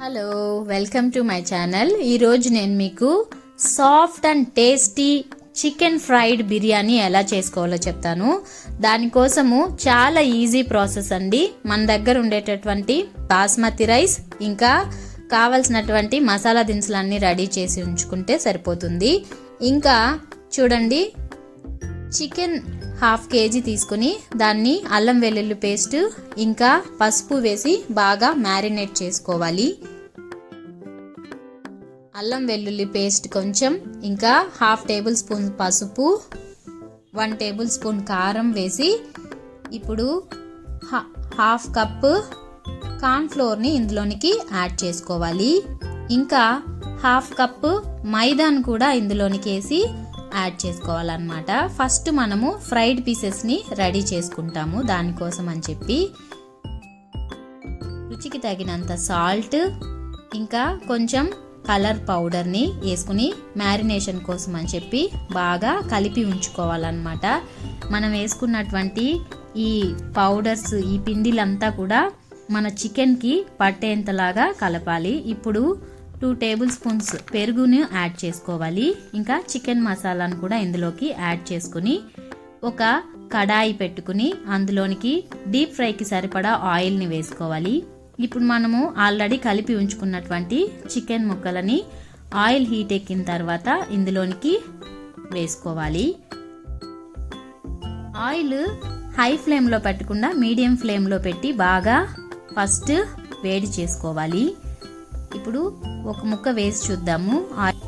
Hello welcome to my channel ఈరోజు నేను మీకు soft and tasty chicken fried biryani ఎలా చేసుకోవాలో చెప్తాను. దానికోసము చాలా ఈజీ ప్రాసెస్ అండి. మన దగ్గర ఉండేటటువంటి బాస్మతి రైస్ ఇంకా కావలసినటువంటి మసాలా దినుసులన్నీ రెడీ చేసి ఉంచుకుంటే సరిపోతుంది. ఇంకా చూడండి చికెన్ హాఫ్ కేజీ తీసుకుని దాన్ని అల్లం వెల్లుల్లి పేస్ట్ ఇంకా పసుపు వేసి బాగా మ్యారినేట్ చేసుకోవాలి. అల్లం వెల్లుల్లి పేస్ట్ కొంచెం ఇంకా హాఫ్ టేబుల్ స్పూన్ పసుపు వన్ టేబుల్ స్పూన్ కారం వేసి ఇప్పుడు హా- హాఫ్ కప్ కార్న్ఫ్లోర్ని ఇందులోనికి యాడ్ చేసుకోవాలి. ఇంకా హాఫ్ కప్ మైదాను కూడా ఇందులోనికి వేసి యాడ్ చేసుకోవాలన్నమాట. ఫస్ట్ మనము ఫ్రైడ్ పీసెస్ని రెడీ చేసుకుంటాము దానికోసం అని చెప్పి. రుచికి తగినంత సాల్ట్ ఇంకా కొంచెం కలర్ పౌడర్ని వేసుకుని మ్యారినేషన్ కోసం అని చెప్పి బాగా కలిపి ఉంచుకోవాలన్నమాట. మనం వేసుకున్నటువంటి ఈ పౌడర్స్ ఈ పిండిలంతా కూడా మన చికెన్కి పట్టేంతలాగా కలపాలి. ఇప్పుడు టూ టేబుల్ స్పూన్స్ పెరుగును యాడ్ చేసుకోవాలి. ఇంకా చికెన్ మసాలాను కూడా ఇందులోకి యాడ్ చేసుకుని ఒక కడాయి పెట్టుకుని అందులోనికి డీప్ ఫ్రైకి సరిపడా ఆయిల్ని వేసుకోవాలి. ఇప్పుడు మనము ఆల్రెడీ కలిపి ఉంచుకున్నటువంటి చికెన్ ముక్కలని ఆయిల్ హీట్ ఎక్కిన తర్వాత ఇందులోనికి వేసుకోవాలి. ఆయిల్ హై ఫ్లేమ్లో పెట్టకుండా మీడియం ఫ్లేమ్లో పెట్టి బాగా ఫస్ట్ వేడి చేసుకోవాలి. ఇప్పుడు ఒక ముక్క వేసి చూద్దాము. ఆయిల్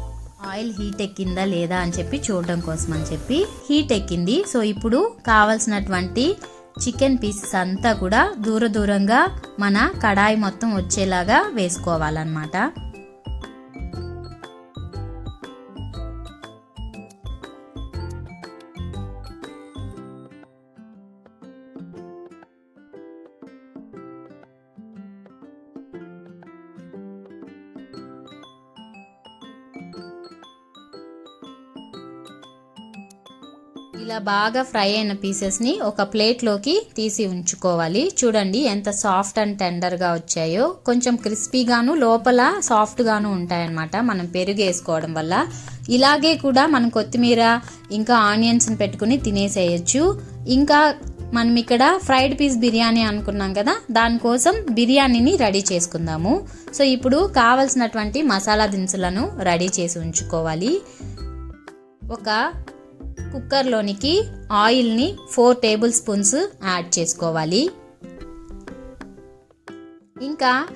ఆయిల్ హీట్ ఎక్కిందా లేదా అని చెప్పి చూడడం కోసం అని చెప్పి హీట్ ఎక్కింది. సో ఇప్పుడు కావలసినటువంటి చికెన్ పీసెస్ అంతా కూడా దూర దూరంగా మన కడాయి మొత్తం వచ్చేలాగా వేసుకోవాలన్నమాట. ఇలా బాగా ఫ్రై అయిన పీసెస్ని ఒక ప్లేట్లోకి తీసి ఉంచుకోవాలి. చూడండి ఎంత సాఫ్ట్ అండ్ టెండర్గా వచ్చాయో. కొంచెం క్రిస్పీగాను లోపల సాఫ్ట్గాను ఉంటాయన్నమాట మనం పెరుగు వేసుకోవడం వల్ల. ఇలాగే కూడా మనం కొత్తిమీర ఇంకా ఆనియన్స్ని పెట్టుకుని తినేసేయచ్చు. ఇంకా మనం ఇక్కడ ఫ్రైడ్ పీస్ బిర్యానీ అనుకున్నాం కదా దానికోసం బిర్యానీని రెడీ చేసుకుందాము. సో ఇప్పుడు కావలసినటువంటి మసాలా దినుసులను రెడీ చేసి ఉంచుకోవాలి. ఒక కుక్కర్లోనికి ఆయిల్ని ఫోర్ టేబుల్ స్పూన్స్ యాడ్ చేసుకోవాలి. ఇంకా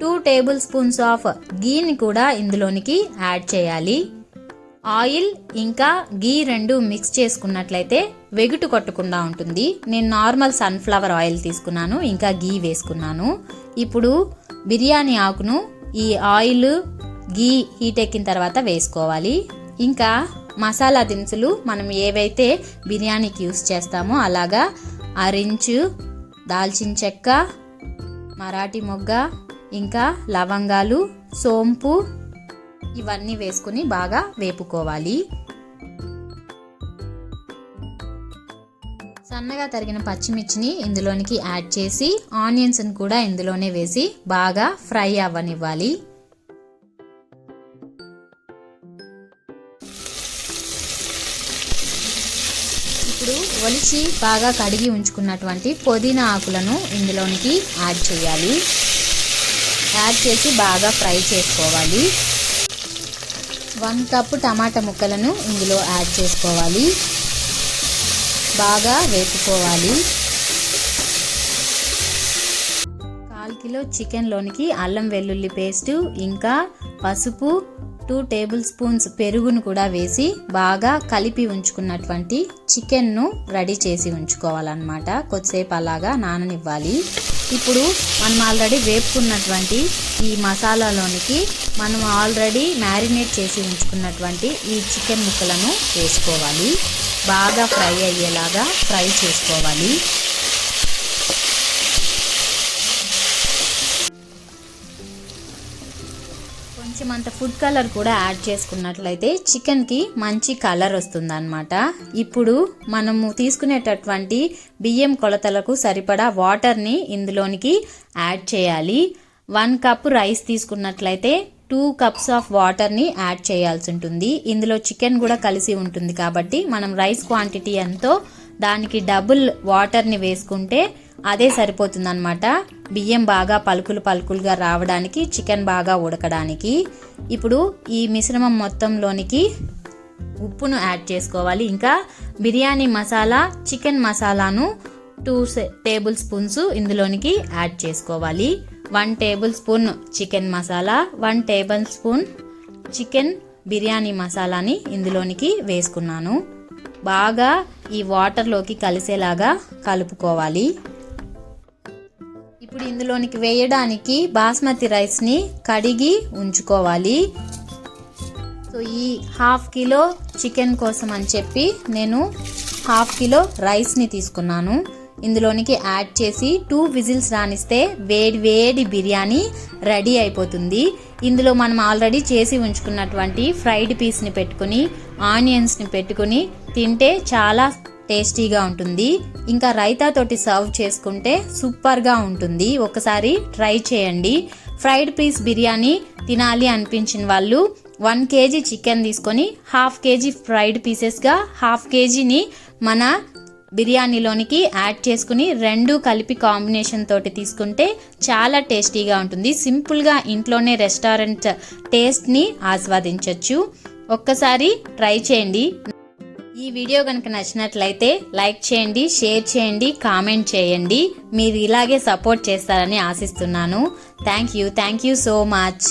టూ టేబుల్ స్పూన్స్ ఆఫ్ గీని కూడా ఇందులోనికి యాడ్ చేయాలి. ఆయిల్ ఇంకా గీ రెండు మిక్స్ చేసుకున్నట్లయితే వెగుటు కొట్టకుండా ఉంటుంది. నేను నార్మల్ సన్ఫ్లవర్ ఆయిల్ తీసుకున్నాను ఇంకా గీ వేసుకున్నాను. ఇప్పుడు బిర్యానీ ఆకును ఈ ఆయిల్ గీ హీట్ ఎక్కిన తర్వాత వేసుకోవాలి. ఇంకా మసాలా దినుసులు మనం ఏవైతే బిర్యానీకి యూస్ చేస్తామో అలాగా అరించు దాల్చిన చెక్క మరాఠీ మొగ్గ ఇంకా లవంగాలు సోంపు ఇవన్నీ వేసుకుని బాగా వేపుకోవాలి. సన్నగా తరిగిన పచ్చిమిర్చిని ఇందులోనికి యాడ్ చేసి ఆనియన్స్ని కూడా ఇందులోనే వేసి బాగా ఫ్రై అవ్వనివ్వాలి. ఒలిచి బాగా కడిగి ఉంచుకున్నటువంటి పుదీనా ఆకులను ఇందులోనికి యాడ్ చేయాలి. యాడ్ చేసి బాగా ఫ్రై చేసుకోవాలి. వన్ కప్ టమాటా ముక్కలను ఇందులో యాడ్ చేసుకోవాలి. బాగా వేపుకోవాలి. కాల్ కిలో చికెన్లోనికి అల్లం వెల్లుల్లి పేస్టు ఇంకా పసుపు టూ టేబుల్ స్పూన్స్ పెరుగును కూడా వేసి బాగా కలిపి ఉంచుకున్నటువంటి చికెన్ను రెడీ చేసి ఉంచుకోవాలన్నమాట. కొద్దిసేపు అలాగా నాననివ్వాలి. ఇప్పుడు మనం ఆల్రెడీ వేపుకున్నటువంటి ఈ మసాలాలోనికి మనం ఆల్రెడీ మ్యారినేట్ చేసి ఉంచుకున్నటువంటి ఈ చికెన్ ముక్కలను వేసుకోవాలి. బాగా ఫ్రై అయ్యేలాగా ఫ్రై చేసుకోవాలి. కొంచెమంత ఫుడ్ కలర్ కూడా యాడ్ చేసుకున్నట్లయితే చికెన్కి మంచి కలర్ వస్తుందన్నమాట. ఇప్పుడు మనము తీసుకునేటటువంటి బియ్యం కొలతలకు సరిపడా వాటర్ని ఇందులోనికి యాడ్ చేయాలి. వన్ కప్ రైస్ తీసుకున్నట్లయితే టూ కప్స్ ఆఫ్ వాటర్ని యాడ్ చేయాల్సి ఉంటుంది. ఇందులో చికెన్ కూడా కలిసి ఉంటుంది కాబట్టి మనం రైస్ క్వాంటిటీ ఎంతో దానికి డబుల్ వాటర్ని వేసుకుంటే అదే సరిపోతుందన్నమాట. బియ్యం బాగా పలుకులు పలుకులుగా రావడానికి చికెన్ బాగా ఉడకడానికి. ఇప్పుడు ఈ మిశ్రమం మొత్తంలోనికి ఉప్పును యాడ్ చేసుకోవాలి. ఇంకా బిర్యానీ మసాలా చికెన్ మసాలాను టూ టేబుల్ స్పూన్స్ ఇందులోనికి యాడ్ చేసుకోవాలి. One tablespoon chicken masala one tablespoon chicken biryani మసాలాని ఇందులోనికి వేసుకున్నాను. బాగా ఈ వాటర్లోకి కలిసేలాగా కలుపుకోవాలి. ఇప్పుడు ఇందులోనికి వేయడానికి బాస్మతి రైస్ని కడిగి ఉంచుకోవాలి. సో ఈ హాఫ్ కిలో చికెన్ కోసం అని చెప్పి నేను హాఫ్ కిలో రైస్ని తీసుకున్నాను. ఇందులోనికి యాడ్ చేసి టూ విజిల్స్ రానిస్తే వేడి వేడి బిర్యానీ రెడీ అయిపోతుంది. ఇందులో మనం ఆల్రెడీ చేసి ఉంచుకున్నటువంటి ఫ్రైడ్ పీస్ని పెట్టుకుని ఆనియన్స్ని పెట్టుకుని తింటే చాలా టేస్టీగా ఉంటుంది. ఇంకా రైతా తోటి సర్వ్ చేసుకుంటే సూపర్గా ఉంటుంది. ఒకసారి ట్రై చేయండి. ఫ్రైడ్ పీస్ బిర్యానీ తినాలి అనిపించిన వాళ్ళు వన్ కేజీ చికెన్ తీసుకొని హాఫ్ కేజీ ఫ్రైడ్ పీసెస్గా హాఫ్ కేజీని మన బిర్యానీలోనికి యాడ్ చేసుకుని రెండు కలిపి కాంబినేషన్ తోటి తీసుకుంటే చాలా టేస్టీగా ఉంటుంది. సింపుల్గా ఇంట్లోనే రెస్టారెంట్ టేస్ట్ని ఆస్వాదించవచ్చు ఒక్కసారి ట్రై చేయండి. ఈ వీడియో కనుక నచ్చినట్లయితే లైక్ చేయండి షేర్ చేయండి కామెంట్ చేయండి. మీరు ఇలాగే సపోర్ట్ చేస్తారని ఆశిస్తున్నాను. Thank you thank you so much.